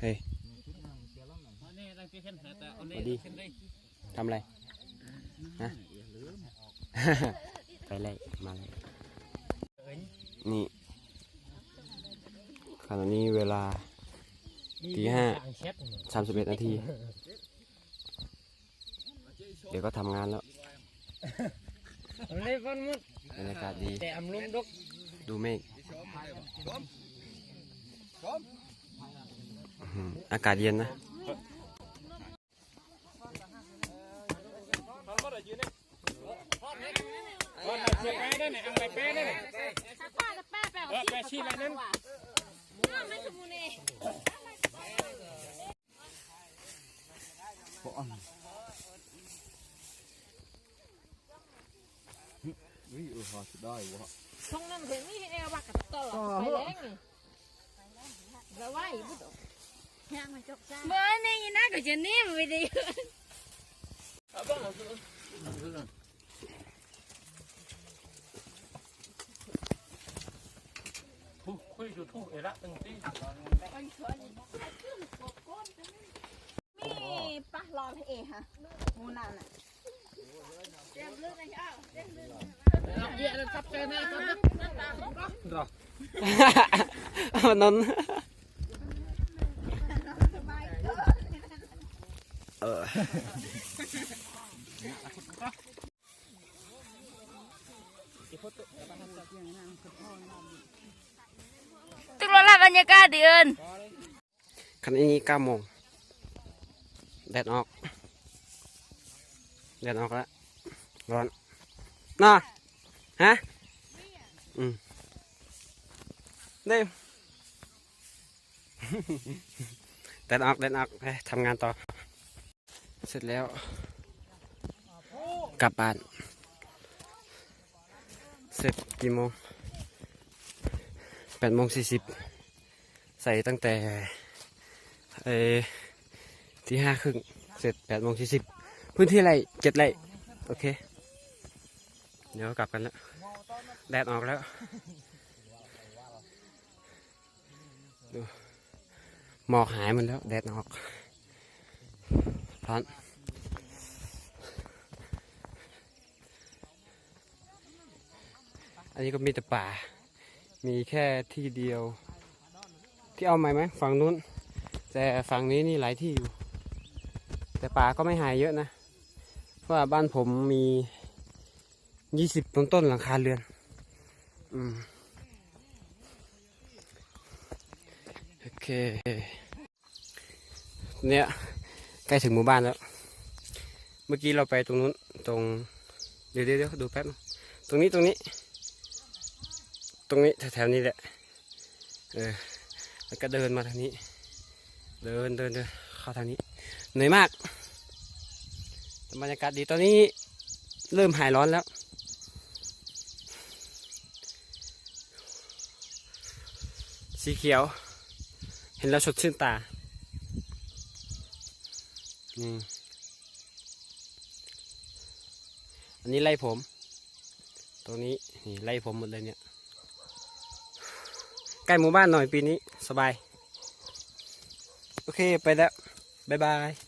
เฮ้ยนี่ตั้งที่ขึ้นแต่เอาสวัสดีขึ้นได้ทำอะไรฮะไปเลยมาเลยนี่ขณะนี้เวลาตีห้าสามสิบเอ็ดนาที เดี๋ยวก็ทำงานแล้วเลยฟันมุดบรรยากาศดีแต่อำลุมดกดูเมฆ อื้อหืออากาศเย็นนะว่าเชือกไปได้ไหนอังไปไปได้ไหนเออไปชี้ไปนั้นช่องนั้นเห็นมีเอวบักกับตลอดไปแรงนี่แล้วว่าอีกปุ๊บ ย่างมาจบจ้าเมื่อนี่น่าก็จะนิ่มไปดิคุยอยู่ทุ่งเอระตั้งที่มีปะรอพี่เอฮะมูนานอะเตรียมเรื่องนะเจ้าเตรียมเรื่องเดี๋ยวจับใจหน้ากันนะนน เออตึกรถละบรรยากาศดีเอินขณะนี้เก้าโมงแดดออก แดดออกแล้ว ร้อนน่ะฮะ อืมเด้วแดดออกแดดออกไปทำงานต่อ เสร็จแล้ว กลับบ้าน เสร็จกี่โมงแปดโมงสี่สิบใส่ตั้งแต่เอที่ห้าครึ่งเสร็จแปดโมงสี่สิบพื้นที่ไรเจ็ดไรโอเค เดี๋ยวกลับกันแล้ว แดดออกแล้วหมอกหายหมดแล้ว แดดออก ร้อนอันนี้ก็มีแต่ป่า มีแค่ที่เดียว ที่เอาไหมไหมฝั่งนู้น แต่ฝั่งนี้นี่หลายที่อยู่ แต่ป่าก็ไม่หายเยอะนะ เพราะว่าบ้านผมมียี่สิบต้นต้นหลังคาเรือน อืม โอเค เนี่ย ใกล้ถึงหมู่บ้านแล้ว เมื่อกี้เราไปตรงนู้นตรงเดี๋ยวเดี๋ยวดูแป๊บตรงนี้ตรงนี้ ตรงนี้แถวๆนี้แหละเออแล้วก็เดินมาทางนี้ เดินเดินเดินเข้าทางนี้เหนื่อยมากแต่บรรยากาศดีตอนนี้เริ่มหายร้อนแล้ว สีเขียว เห็นแล้วสดชื่นตา อันนี้ไล่ผม ตรงนี้นี่ไล่ผมหมดเลยเนี่ยใกล้หมู่บ้านหน่อยปีนี้สบาย โอเคไปแล้ว บ๊ายบาย